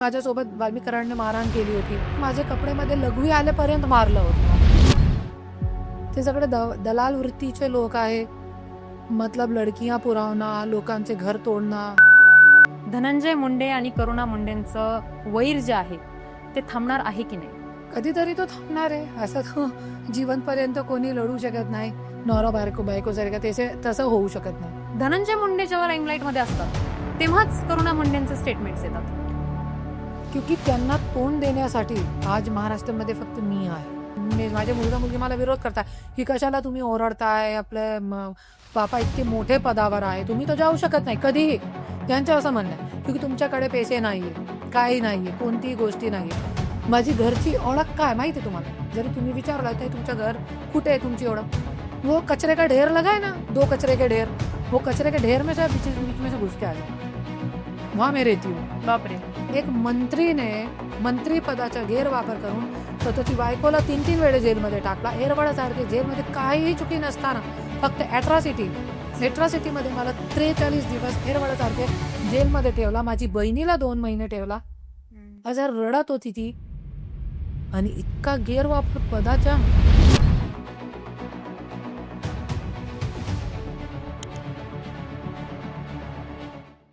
माझ्यासोबत वाल्मीकरांनी मारहाण केली होती. माझे कपडेमध्ये लघवी आल्यापर्यंत मारलं होतं. ते सगळे द दलाल वृत्तीचे लोक आहे. मतलब लडकियां पुरवणं लोकांचे घर तोडणं. धनंजय मुंडे आणि करुणा मुंडेंचं वैर जे आहे ते थांबणार आहे की नाही? कधीतरी तो थांबणार आहे. असं तो जीवनपर्यंत कोणी लढू शकत नाही. नवरा बायको बायको सारखं त्याचे तसं होऊ शकत नाही. धनंजय मुंडे जेव्हा लाईमलाईटमध्ये असतात तेव्हाच करुणा मुंडेंचे स्टेटमेंट्स येतात. क्योंकि त्यांना तोंड देण्यासाठी आज महाराष्ट्रामध्ये फक्त मी आहे. म्हणजे माझ्या माझे मुलगा मुलगी मला विरोध करताय. की कशाला तुम्ही ओरडताय? आपले म- बापा इतके मोठे पदावर आहे. तुम्ही तर जाऊ शकत नाही कधीही. त्यांचं असं म्हणणं आहे क्योंकि तुमच्याकडे पैसे नाहीये काही नाहीये कोणतीही गोष्टी नाहीये. माझी घरची ओळख काय माहिती आहे तुम्हाला? जरी तुम्ही विचारला तर तुमचं घर कुठे आहे तुमची ओळख? वो कचरे का ढेर लगा ना? दो कचरे के ढेर. वो कचरे के ढेर में से बीच में से घुसते वहाँ मैं रहती हूँ बापरे. एक मंत्रीने मंत्री पदाचा गैरवापर करून स्वतःची बायकोला तीन तीन वेळे जेलमध्ये टाकला. एरवाडासारखे जेलमध्ये काहीही चुकी नसताना फक्त ॲट्रॉसिटी ॲट्रॉसिटीमध्ये मला त्रेचाळीस दिवस एरवाडासारखे जेलमध्ये ठेवला. माझी बहिणीला दोन महिने ठेवला. हजार रडत होती ती. आणि इतका गैरवापर पदाच्या